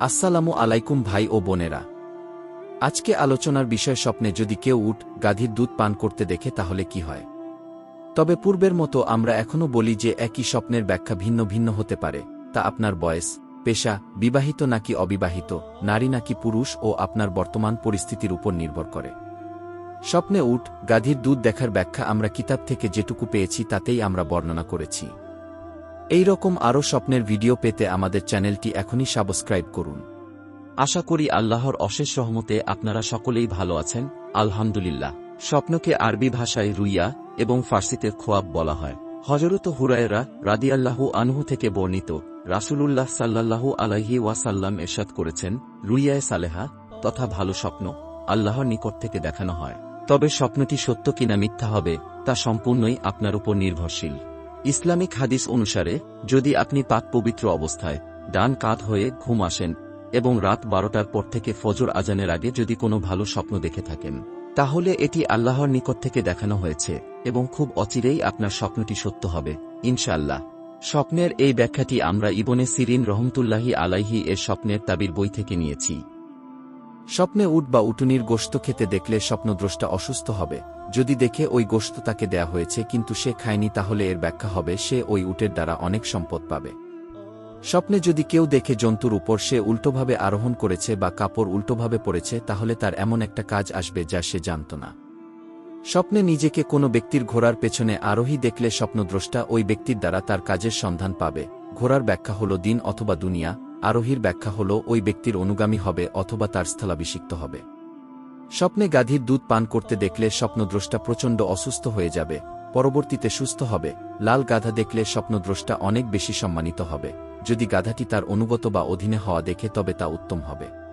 আসসালামু আলাইকুম ভাই ও বোনেরা। আজকে আলোচনার বিষয় স্বপ্নে যদি কেউ উঠ গাধীর দুধ পান করতে দেখে তাহলে কি হয়? তবে পূর্বের মতো আমরা এখনও বলি যে একই স্বপ্নের ব্যাখ্যা ভিন্ন ভিন্ন হতে পারে, তা আপনার বয়স, পেশা, বিবাহিত নাকি অবিবাহিত, নারী নাকি পুরুষ ও আপনার বর্তমান পরিস্থিতির উপর নির্ভর করে। স্বপ্নে উঠ গাধীর দুধ দেখার ব্যাখ্যা আমরা কিতাব থেকে যেটুকু পেয়েছি তাতেই আমরা বর্ণনা করেছি। এই রকম আরও স্বপ্নের ভিডিও পেতে আমাদের চ্যানেলটি এখনই সাবস্ক্রাইব করুন। আশা করি আল্লাহর অশেষ সহমতে আপনারা সকলেই ভালো আছেন, আলহামদুলিল্লাহ। স্বপ্নকে আরবি ভাষায় রুইয়া এবং ফার্সিতে খোয়াব বলা হয়। হজরত হুরায়রা রাদিয়াল্লাহু আনহু থেকে বর্ণিত, রাসূলুল্লাহ সাল্লাল্লাহু আলাইহি ওয়াসাল্লাম এরশাদ করেছেন, রুইয়ায় সালেহা তথা ভালো স্বপ্ন, আল্লাহর নিকট থেকে দেখানো হয়। তবে স্বপ্নটি সত্য কিনা মিথ্যা হবে, তা সম্পূর্ণই আপনার উপর নির্ভরশীল। ইসলামিক হাদিস অনুসারে, যদি আপনি পাক পবিত্র অবস্থায় ডান কাত হয়ে ঘুম আসেন এবং রাত বারোটার পর থেকে ফজর আজানের আগে যদি কোনো ভালো স্বপ্ন দেখে থাকেন, তাহলে এটি আল্লাহর নিকট থেকে দেখানো হয়েছে এবং খুব অচিরেই আপনার স্বপ্নটি সত্য হবে ইনশাল্লাহ স্বপ্নের এই ব্যাখ্যাটি আমরা ইবনে সিরিন রহমতুল্লাহি আলাইহি এর স্বপ্নের তাবির বই থেকে নিয়েছি। স্বপ্নে উট বা উটুনির গোশত খেতে দেখলে স্বপ্নদ্রষ্টা অসুস্থ হবে। যদি দেখে ওই গোশত তাকে দেয়া হয়েছে কিন্তু সে খায়নি তাহলে এর ব্যাখ্যা হবে, সে ওই উটের দ্বারা অনেক সম্পদ পাবে। স্বপ্নে যদি কেউ দেখে জন্তুর উপর সে উল্টোভাবে আরোহণ করেছে বা কাপড় উল্টোভাবে পড়েছে তাহলে তার এমন একটা কাজ আসবে যা সে জানত না। স্বপ্নে নিজেকে কোনো ব্যক্তির ঘোড়ার পেছনে আরোহী দেখলে স্বপ্নদ্রষ্টা ওই ব্যক্তির দ্বারা তার কাজের সন্ধান পাবে। ঘোড়ার ব্যাখ্যা হল দিন অথবা দুনিয়া আরোহীর ব্যাখ্যা হল, ওই ব্যক্তির অনুগামী হবে অথবা তার স্থলাভিষিক্ত হবে। স্বপ্নে গাধীর দুধ পান করতে দেখলে স্বপ্নদ্রষ্টা প্রচণ্ড অসুস্থ হয়ে যাবে, পরবর্তীতে সুস্থ হবে। লাল গাধা দেখলে স্বপ্নদ্রষ্টা অনেক বেশি সম্মানিত হবে। যদি গাধাটি তার অনুগত বা অধীনে হওয়া দেখে, তবে তা উত্তম হবে।